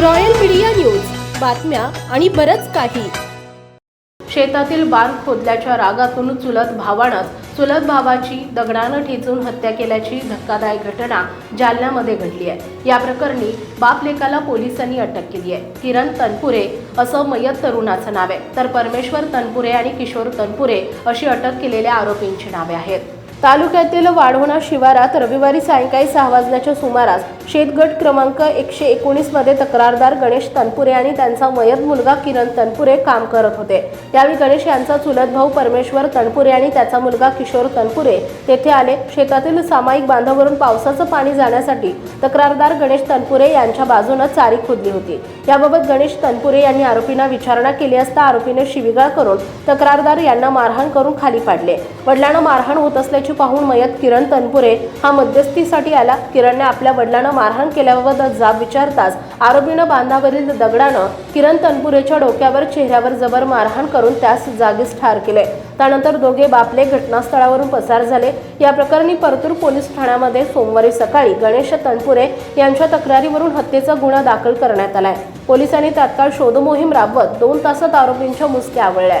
Royal media news. बातम्या आणि बरंच काही. शेतातील बांध खोदल्याच्या रागातून चुलत भावानं चुलत भावाची दगडानं ठेचून हत्या केल्याची धक्कादायक घटना जालन्यामध्ये घडली आहे. या प्रकरणी बाप लेकाला पोलिसांनी अटक केली आहे. किरण तनपुरे असं मयत तरुणाचं नाव आहे. तर परमेश्वर तनपुरे आणि किशोर तनपुरे अशी अटक केलेल्या आरोपींची नावे आहेत. तालुक्यातील वाढवणा शिवारात रविवारी सायंकाळी सहा वाजल्याच्या सुमारास शेतगट क्रमांक एकशे एकोणीसमध्ये तक्रारदार गणेश तनपुरे आणि त्यांचा मयत मुलगा किरण तनपुरे काम करत होते. यावेळी गणेश यांचा चुलत भाऊ परमेश्वर तनपुरे आणि त्याचा मुलगा किशोर तनपुरे तेथे आले. शेतातील सामायिक बांधावरून पावसाचं पाणी जाण्यासाठी तक्रारदार गणेश तनपुरे यांच्या बाजूनं चारी खोदली होती. याबाबत गणेश तनपुरे यांनी आरोपींना विचारणा केली असता आरोपीने शिविगाळ करून तक्रारदार यांना मारहाण करून खाली पाडले. वडिलांना मारहाण होत असल्याचे पाहून मयत किरण तनपुरे हा मध्यस्थीसाठी आला. किरणने आपल्या वडिलांना मारहाण केल्याबाबत जाब विचारताच आरोपीनं बांधावरील दगडानं किरण तनपुरेच्या डोक्यावर चेहऱ्यावर जबर मारहाण करून त्यास जागीच ठार केले. त्यानंतर दोघे बापले घटनास्थळावरून पसार झाले. या प्रकरणी परतूर पोलीस ठाण्यामध्ये सोमवारी सकाळी गणेश तनपुरे यांच्या तक्रारीवरून हत्येचा गुन्हा दाखल करण्यात आलाय. पोलिसांनी तात्काळ शोधमोहीम राबवत दोन तासात आरोपींच्या मुसक्या आवळल्या.